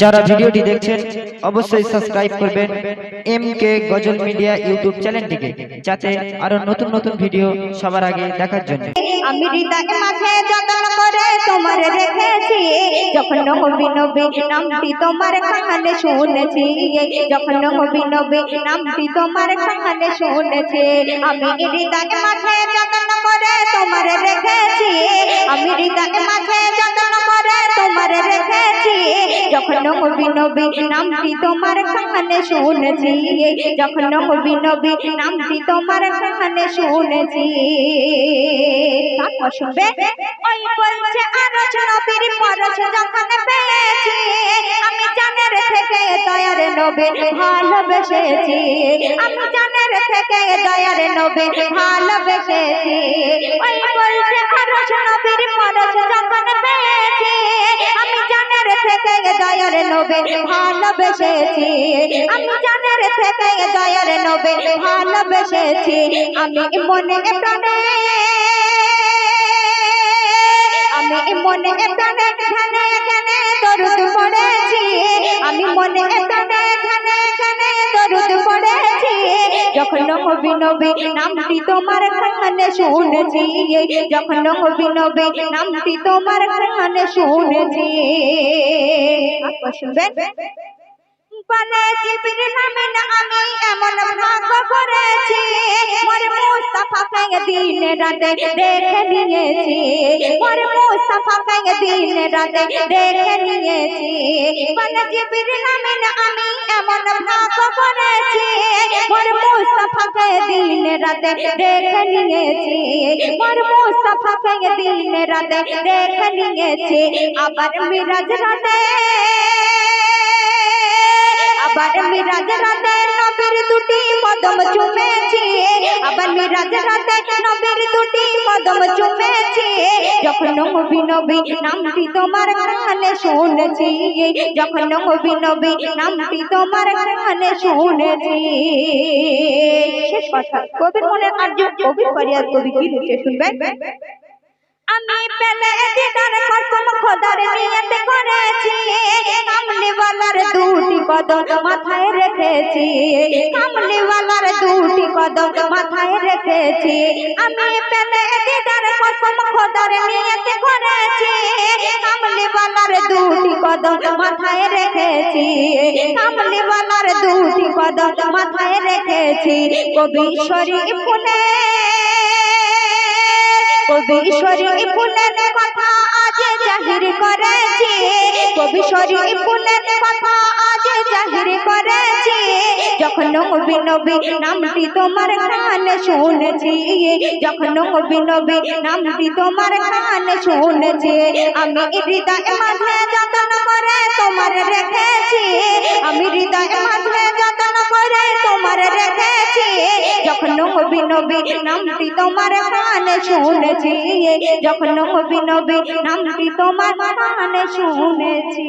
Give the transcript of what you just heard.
যারা ভিডিওটি দেখছেন, অবশ্যই সাবস্ক্রাইব করবেন M K Gazal media YouTube চ্যানেলটিকে যাতে আরও নতুন নতুন ভিডিও সবার আগে দেখার জন্য। আমি হৃদয় মাঝে যতন করে তোমার রেখেছি যখন নবী নবী নামটি তোমার কানে শুনেছি, যখন নবী নামটি তোমার কানে শুনেছি, আমি হৃদয় মাঝে যতন করে তোমার রেখেছি আমি হৃদয় মাঝে যতন করে তোমার রেখেছি যখন নবী নবী নামটি তোমার কানে শুনেছি, যখন নবী নবী নামটি তোমার কানে শুনেছি তারপর শুনবে ওই বলছে আরশ নবীর পরশ যখন পেয়েছি, আমি জানের থেকে দয়ার নবী ভালোবেসেছি, আমি জানের থেকে দয়ার নবী ভালোবেসেছি। ওই দয়ার নবে ভালোবেসেছি আমি জানের থেকে দয়ার নবে ভালোবেসেছি আমি মনে প্রাণে, আমি মনে প্রাণে পড়েছি। আমি মনে প্রাণে যখন নবী নবী, নামটি তোমার কানে শুনেছি। যখন নবী নবী, নামটি তোমার কানে শুনেছি। শুনবেন? বলে জিবির নামে না আমি এমন ভাগ্য করেছি। মোর মুস্তাফাকে দিন রাতে দেখে নিয়েছি। মোর মুস্তাফাকে দিন রাতে দেখে নিয়েছি। বলে জিবির নামে না আমি এমন ভাগ্য করেছি। মোর মুস্তাফাকে দিন রাতে দেখে নিয়েছি। মোর মুস্তাফাকে দিন রাতে দেখে নিয়েছি। আবার মিরাজ রাতে আবার মিরাজ রাতে নবীর দুটি কদম চুমেছি, আবার মিরাজ রাতে নবীর দুটি কদম চুমেছি। যখন নবী নবী নামটি তোমার কানে শুনেছি, যখন নবী নবী নামটি তোমার কানে শুনেছি। শেষ কথা কবির মনে আর্য কবি ফরিয়াদ কবি কি শুনবেন? আমি পেলে দিদার কসম খোদার নিয়ত করেছি। কামলিওয়ালার দুটি কদম মাথায় রেখেছি। কামলিওয়ালার দুটি কদম মাথায় রেখেছি। আমি পেলে দিদার কসম খোদার নিয়ত করেছি। কামলিওয়ালার দুটি কদম মাথায় রেখেছি। কামলিওয়ালার দুটি কদম মাথায় রেখেছি। কবি ফুলে কবি ফুলের কথা আজ জাহির করেছি। কবি ফুলের কথা আজ জাহির করেছি। যখন নবী নবী নামটি তোমার কানে শুনেছি, যখন নবী নবী নামটি তোমার কানে শুনেছি, আমি হৃদয় মাঝে যতন করে তোমার রেখেছি, আমি হৃদয় মাঝে নবী নবী নামটি তোমার কানে শুনেছি। যখন নবী নবী নামটি তোমার কানে শুনেছি।